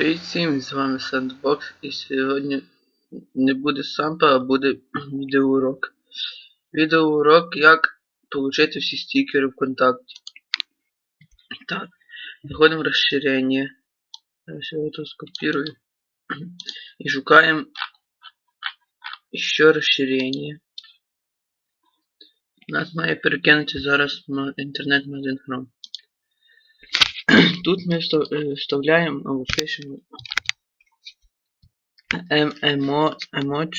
Привіт всім, з вами Sandbox і сьогодні не буде сампа, а буде відеоурок. Відеоурок як отримати всі стікери ВКонтакті. Так, заходимо в розширення. Я это скопирую. І шукаємо ще розширення. Нас має перекинути зараз ма- інтернет-магазин Chrome. Тут ми встав- вставляємо пишемо MMO Emoji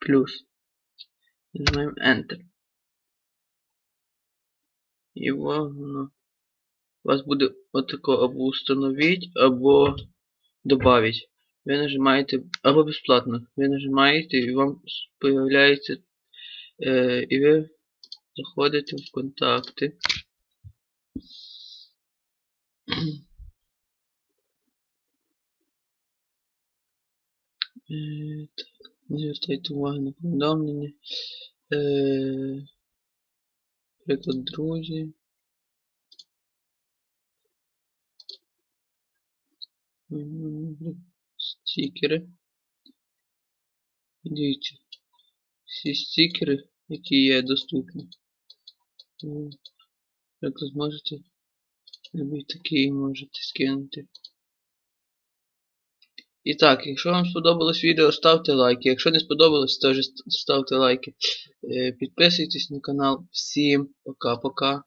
Plus. І нажимаємо Enter. І воно у вас буде отако або установить, або добавить. Ви нажимаєте або безплатно. Ви нажимаєте і вам появляється е, і ви заходите в контакти. Е, так, не звертайте увагу на повідомлення. Е, приклад друзі. Стікери. Дивіться. Всі стікери, які є доступні. Приклад можете. Любий такий можете скинути. І так, якщо вам сподобалось відео, ставте лайки. Якщо не сподобалось, теж ставте лайки. Е, Підписуйтесь на канал. Всім пока-пока.